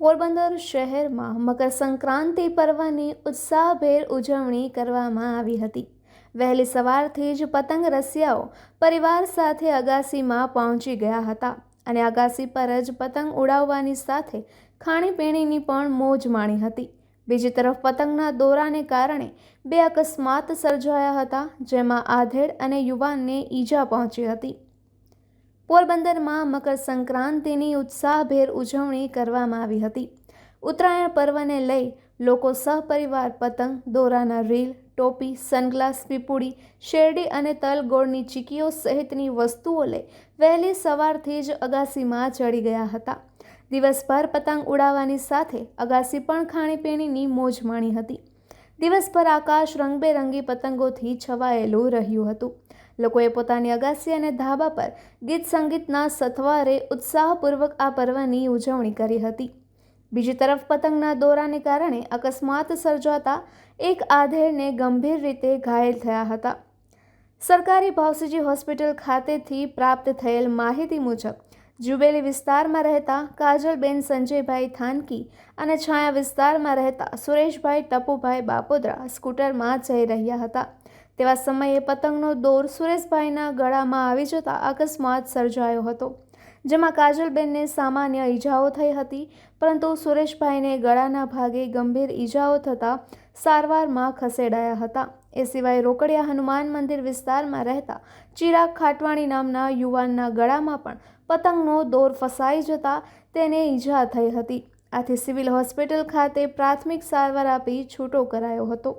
પોરબંદર શહેરમાં મકર સંક્રાંતિ પર્વની ઉત્સાહભેર ઉજવણી કરવામાં આવી હતી. વહેલી સવારથી જ પતંગ રસિયાઓ પરિવાર સાથે અગાસીમાં પહોંચી ગયા હતા અને અગાસી પર જ પતંગ ઉડાવવાની સાથે ખાણીપીણીની પણ મોજ માણી હતી. બીજી તરફ પતંગના દોરાને કારણે બે અકસ્માત સર્જાયા હતા, જેમાં આધેડ અને યુવાનને ઈજા પહોંચી હતી. પોરબંદરમાં મકર સંક્રાંતિની ઉત્સાહભેર ઉજવણી કરવામાં આવી હતી. ઉત્તરાયણ પર્વને લઈ લોકો સહપરિવાર પતંગ, દોરાના રીલ, ટોપી, સનગ્લાસ પીપુડી, શેરડી અને તલગોળની ચીકીઓ સહિતની વસ્તુઓ લઈ વહેલી સવારથી જ અગાસીમાં ચડી ગયા હતા. દિવસભર પતંગ ઉડાવવાની સાથે અગાસી પણ ખાણીપીણીની મોજ માણી હતી. દિવસભર આકાશ રંગબેરંગી પતંગોથી છવાયેલું રહ્યું હતું. લોકોએ પોતાની અગાસી અને ધાબા પર ગીત સંગીતના સથવારે ઉત્સાહપૂર્વક આ પર્વની ઉજવણી કરી હતી. બીજી તરફ પતંગના દોરાને કારણે અકસ્માત સર્જાતા એક આધેડને ગંભીર રીતે ઘાયલ થયા હતા. સરકારી ભાવસીજી હોસ્પિટલ ખાતેથી પ્રાપ્ત થયેલ માહિતી મુજબ, જુબેલી વિસ્તારમાં રહેતા કાજલબેન સંજયભાઈ થાનકી અને છાયા વિસ્તારમાં રહેતા સુરેશભાઈ ટપુભાઈ બાપોદરા સ્કૂટરમાં જઈ રહ્યા હતા. તેવા સમયે પતંગનો દોર સુરેશભાઈના ગળામાં આવી જતા અકસ્માત સર્જાયો હતો, જેમાં કાજલબેનને સામાન્ય ઈજાઓ થઈ હતી, પરંતુ સુરેશભાઈને ગળાના ભાગે ગંભીર ઈજાઓ થતાં સારવારમાં ખસેડાયા હતા. એ સિવાય રોકડિયા હનુમાન મંદિર વિસ્તારમાં રહેતા ચિરાગ ખાટવાણી નામના યુવાનના ગળામાં પણ પતંગનો દોર ફસાઈ જતા તેને ઈજા થઈ હતી. આથી સિવિલ હોસ્પિટલ ખાતે પ્રાથમિક સારવાર આપી છૂટો કરાયો હતો.